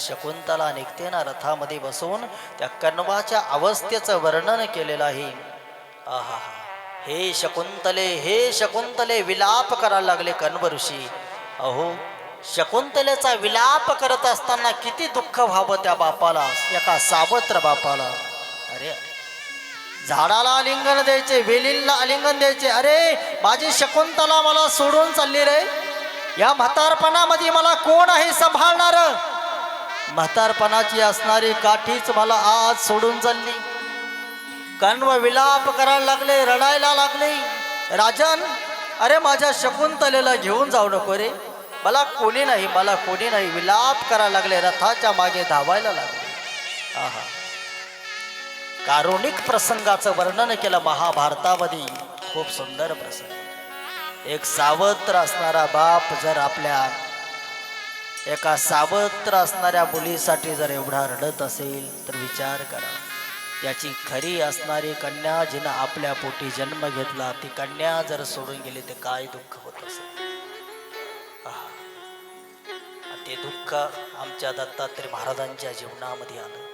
शकुंतला निघते ना रथामध्ये बसून त्या कण्वाच्या अवस्थेचं वर्णन केलेलं आहे. आहा हे शकुंतले हे शकुंतले विलाप करायला लागले कण्व ऋषी अहो शकुंतलेचा विलाप करत असताना किती दुःख व्हावं त्या बापाला एका सावत्र बापाला. अरे झाडाला आलिंगन द्यायचे वेलींना आलिंगन द्यायचे. अरे माझी शकुंतला मला सोडून चालली रे. या म्हातारपणामध्ये मला कोण आहे सांभाळणार? म्हातारपणाची असणारी काठीच मला आज सोडून चालली. कण्व विलाप करायला लागले रडायला लागले. राजन अरे माझ्या शकुंतलेला घेऊन जाऊ नको रे. मला कोणी नाही मला कोणी नाही. विलाप करायला लागले रथाच्या मागे धावायला लागले. आहा. कारुणिक प्रसंगाचं वर्णन केलं महाभारतामध्ये. खूप सुंदर प्रसंग. एक सावत्र असणारा बाप जर आपल्या एका सावत्र असणाऱ्या मुलीसाठी जर एवढा रडत असेल तर विचार करा. त्याची खरी असणारी कन्या जिनं आपल्या पोटी जन्म घेतला ती कन्या जर सोडून गेली तर काय दुःख होत असेल? ते दुःख आमच्या दत्तात्रय महाराजांच्या जीवनामध्ये आलं.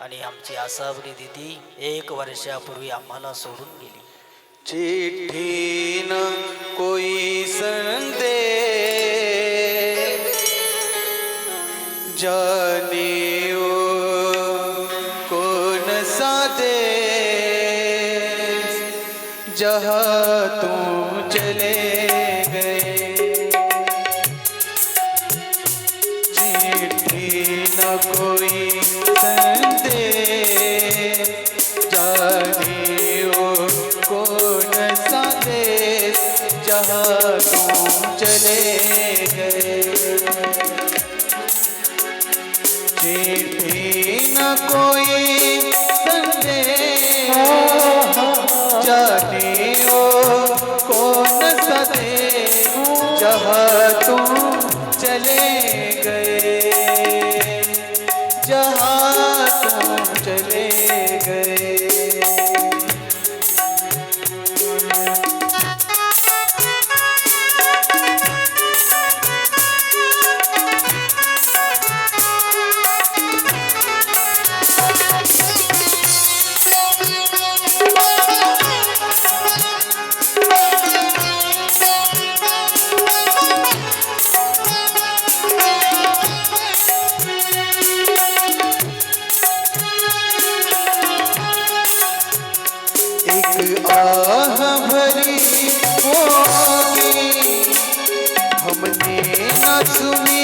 आणि आमची आसावरी दिदी एक वर्षापूर्वी आम्हाला सोडून गेली. चिठ्ठीन कोई संदेश जाने वो कौन सा दे जहाँ तू चले कोई आह भरी होगी हमने न सुनी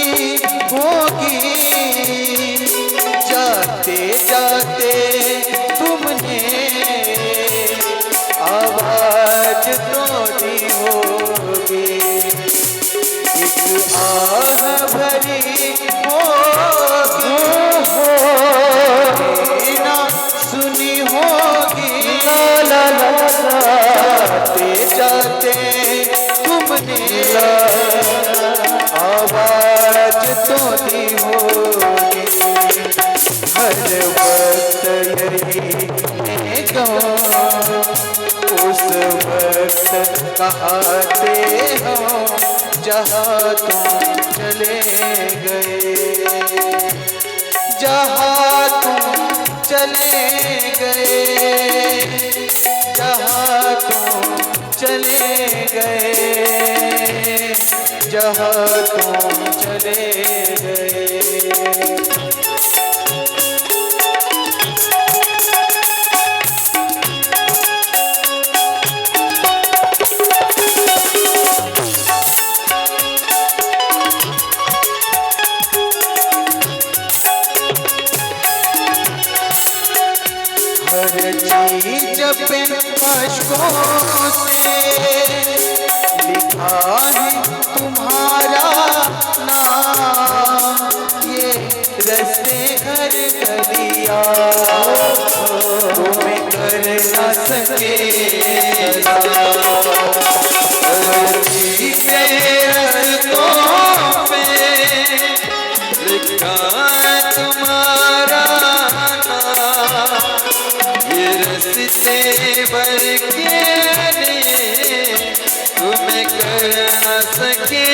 कहाते हो, जहाँ तुम चले गए। जहाँ तुम चले गए, जहाँ तुम चले गए, जहाँ तुम चले गए। हर गलिया तुम्हें कर न सके के तुम्हें कर सके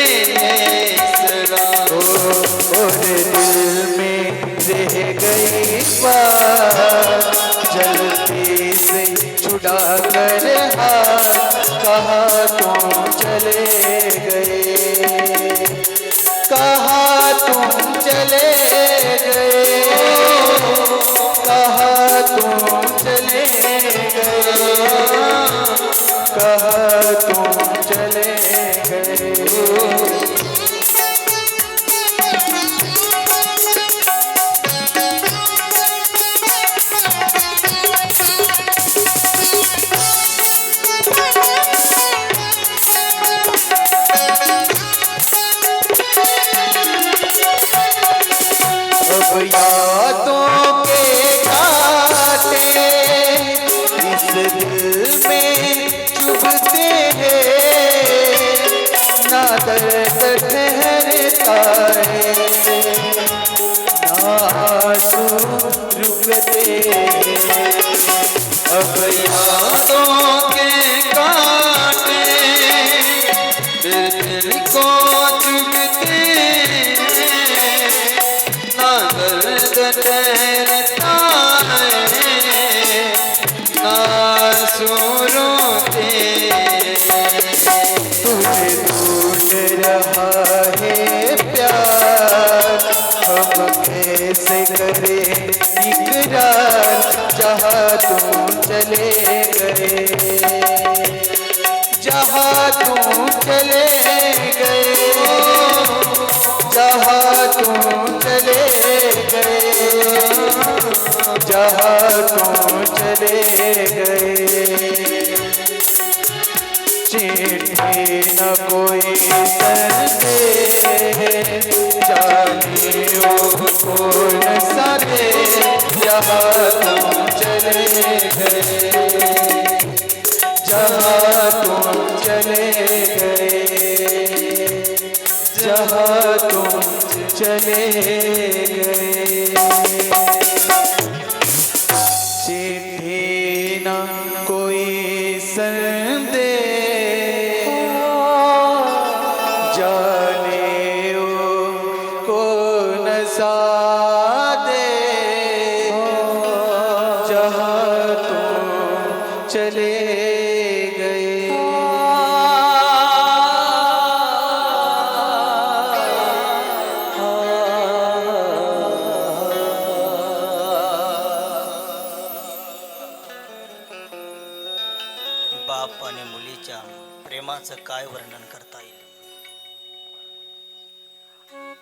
जलते से छुड़ा कर हाथ कहा तुम चले गए, कहा तुम चले गए, कहा तुम चले गए। कहा तुम ना ठहरता है आंसू रुकते अब यादों के दिल को ना दर्द चले गए हो, जहाँ तुम चले गए हो, जहाँ तुम चले गए हो। चिट्ठी न कोई संदेश जानियो कौन जहाँ तुम चले गए जहाँ तुम चले गए जहाँ तुम चले गए। चिट्ठी न कोई संदेश जाने कौन नसा दे जहाँ तुम चले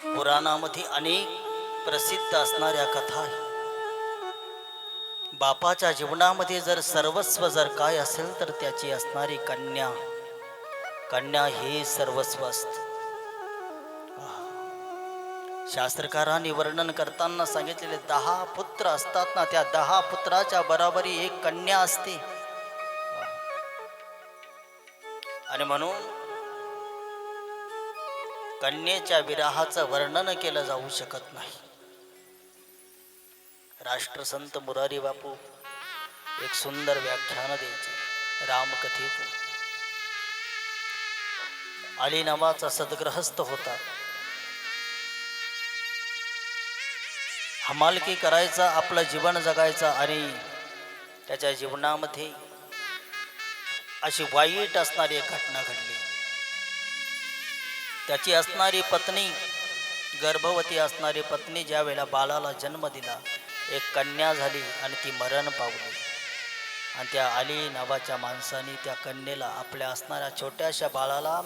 पुराणामध्ये अनेक प्रसिद्ध असणाऱ्या कथा बापाच्या जीवनामध्ये जर सर्वस्व जर काय असेल तर त्याची असणारी कन्या कन्या हे सर्वस्व असत. शास्त्रकारांनी वर्णन करताना सांगितलेले दहा पुत्र असतात ना त्या दहा पुत्राच्या बरोबरी एक कन्या असते. आणि म्हणून कन्येच्या विराहाचं वर्णन केलं जाऊ शकत नाही. राष्ट्रसंत मुरारी बापू एक सुंदर व्याख्यान द्यायचे. रामकथेत. अली नावाचा सद्ग्रहस्थ होता. हमालकी करायचा आपलं जीवन जगायचा आणि त्याच्या जीवनामध्ये अशी वाईट असणारी एक घटना घडली. त्याची असणारी पत्नी गर्भवती असणारी पत्नी ज्या वेळेला बाळाला जन्म दिला एक कन्या झाली आणि ती मरण पावली. आणि त्या अली नावाच्या माणसाने त्या कन्येला आपल्या असणाऱ्या छोट्याशा बाळाला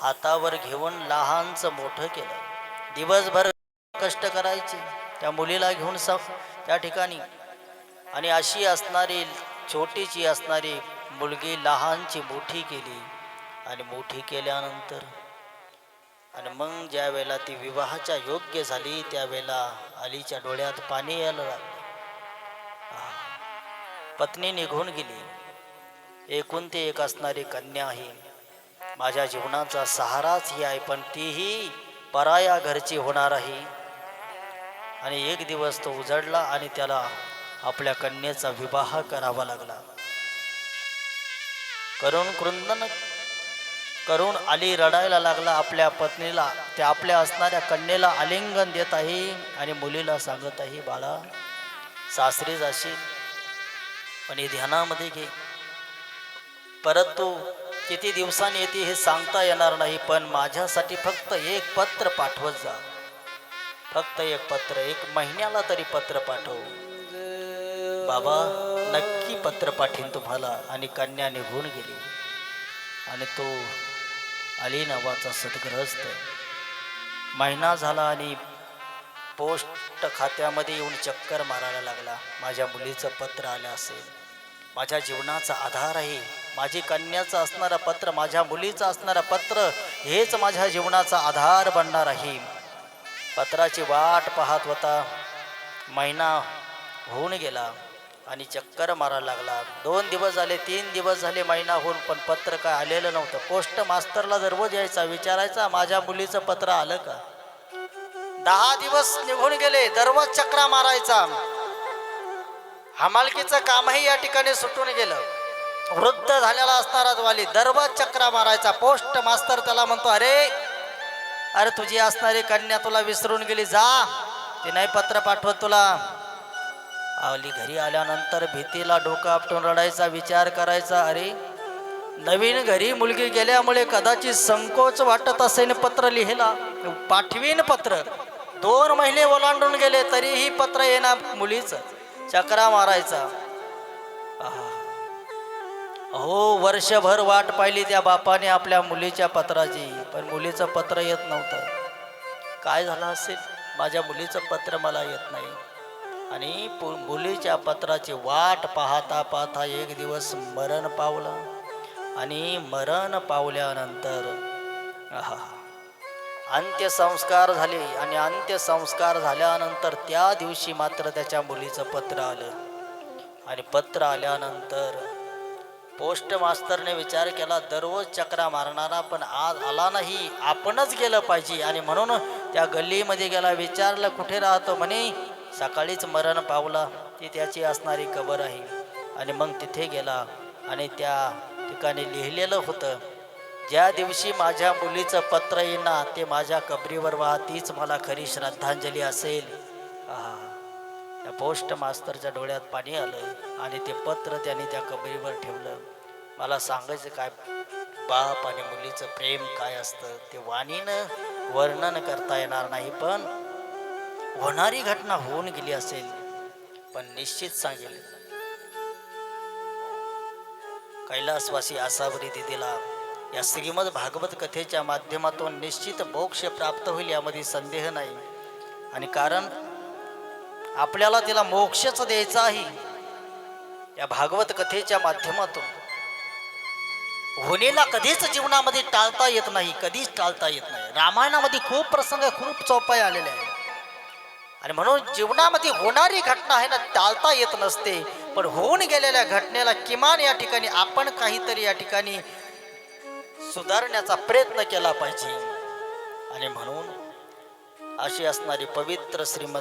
हातावर घेऊन लहानचं मोठं केलं. दिवसभर कष्ट करायचे त्या मुलीला घेऊन सफ त्या ठिकाणी. आणि अशी असणारी छोटीची असणारी मुलगी लहानची मोठी केली. आणि मोठी केल्यानंतर आणि मग ज्या वेळेला ती विवाहाच्या योग्य झाली त्यावेळेला अलीच्या डोळ्यात पाणी यायला लागलं. पत्नी निघून गेली. एकूण ते एक असणारी कन्या आहे माझ्या जीवनाचा सहाराच ही आहे पण तीही पराया घरची होणार आहे. आणि एक दिवस तो उजडला आणि त्याला आपल्या कन्येचा विवाह करावा लागला. करुण कृंदन करून अली रडायला लागला आपल्या पत्नीला. त्या आपल्या असणाऱ्या कन्येला आलिंगन देत आहे आणि मुलीला सांगत आहे बाळा सासरी जाशील पण हे ध्यानामध्ये घे. परत तू किती दिवसांनी येते हे सांगता येणार नाही पण माझ्यासाठी फक्त एक पत्र पाठवत जा. फक्त एक पत्र एक महिन्याला तरी पत्र पाठव. बाबा नक्की पत्र पाठीन तुम्हाला. आणि कन्या निघून गेली. आणि तो अली नावाचा सदग्रहस्थ महिना झाला आणि पोस्ट खात्यामध्ये येऊन चक्कर मारायला लागला. माझ्या मुलीचं पत्र आलं असेल. माझ्या जीवनाचा आधार आहे. माझी कन्याचं असणारं पत्र माझ्या मुलीचं असणारं पत्र हेच माझ्या जीवनाचा आधार बनणार आहे. पत्राची वाट पाहत होता. महिना होऊन गेला. आणि चक्कर मारायला लागला. दोन दिवस झाले तीन दिवस झाले महिना होऊन पण पत्र काय आलेलं नव्हतं. पोस्ट मास्तरला दररोज यायचा विचारायचा माझ्या मुलीचं पत्र आलं का? दहा दिवस निघून गेले दररोज चक्रा मारायचा. हमालकीचं कामही या ठिकाणी सुटून गेलं. वृद्ध झालेला असणारा वाली दररोज चक्रा मारायचा. पोस्ट मास्तर त्याला म्हणतो अरे अरे तुझी असणारी कन्या तुला विसरून गेली जा. ती नाही पत्र पाठवत तुला. आवली घरी आल्यानंतर भीतीला डोकं आपटून रडायचा विचार करायचा अरे नवीन घरी मुलगी गेल्यामुळे कदाचित संकोच वाटत असेल पत्र लिहिला. पाठवीन पत्र. दोन महिने ओलांडून गेले तरीही पत्र येणार मुलीचं. चक्रा मारायचा. हो वर्षभर वाट पाहिली त्या बापाने आपल्या मुलीच्या पत्राची पण मुलीचं पत्र येत नव्हतं. काय झालं असेल? माझ्या मुलीचं पत्र मला येत नाही. आणि पु- मुलीच्या पत्राची वाट पाहता पाहता एक दिवस मरण पावलं. आणि मरण पावल्यानंतर हा अंत्यसंस्कार झाले. आणि अंत्यसंस्कार झाल्यानंतर त्या दिवशी मात्र त्याच्या मुलीचं पत्र आलं. आणि पत्र आल्यानंतर पोस्ट मास्तरने विचार केला दररोज चक्रा मारणारा पण आज आला नाही. आपणच गेलं पाहिजे. आणि म्हणून त्या गल्लीमध्ये गेला विचारलं कुठे राहतो? म्हणे सकाळीच मरण पावला ती त्याची असणारी कबर आहे. आणि मग तिथे गेला आणि त्या ठिकाणी लिहिलेलं होतं ज्या दिवशी माझ्या मुलीचं पत्र येणार ते माझ्या कबरीवर व्हा तीच मला खरी श्रद्धांजली असेल. आहा. त्या पोस्ट मास्तरच्या डोळ्यात पाणी आलं आणि ते पत्र त्याने त्या कबरीवर ठेवलं. मला सांगायचं काय बाप आणि मुलीचं प्रेम काय असतं ते वाणीनं वर्णन करता येणार नाही पण होणारी घटना होऊन गेली असेल पण निश्चित सांगेल. कैलासवासी आसावरी दिदीला या श्रीमद भागवत कथेच्या माध्यमातून निश्चित मोक्ष प्राप्त होईल यामध्ये संदेह नाही. आणि कारण आपल्याला तिला मोक्षच द्यायचा आहे या भागवत कथेच्या माध्यमातून. होणेला कधीच जीवनामध्ये टाळता येत नाही कधीच टाळता येत नाही. रामायणामध्ये खूप प्रसंग खूप चौपाय आलेले आहे आणि म्हणून जीवनामध्ये होणारी घटना आहे ना टाळता येत नसते. पण होऊन गेलेल्या घटनेला किमान या ठिकाणी आपण काहीतरी या ठिकाणी सुधारण्याचा प्रयत्न केला पाहिजे. आणि म्हणून अशी असणारी पवित्र श्रीमद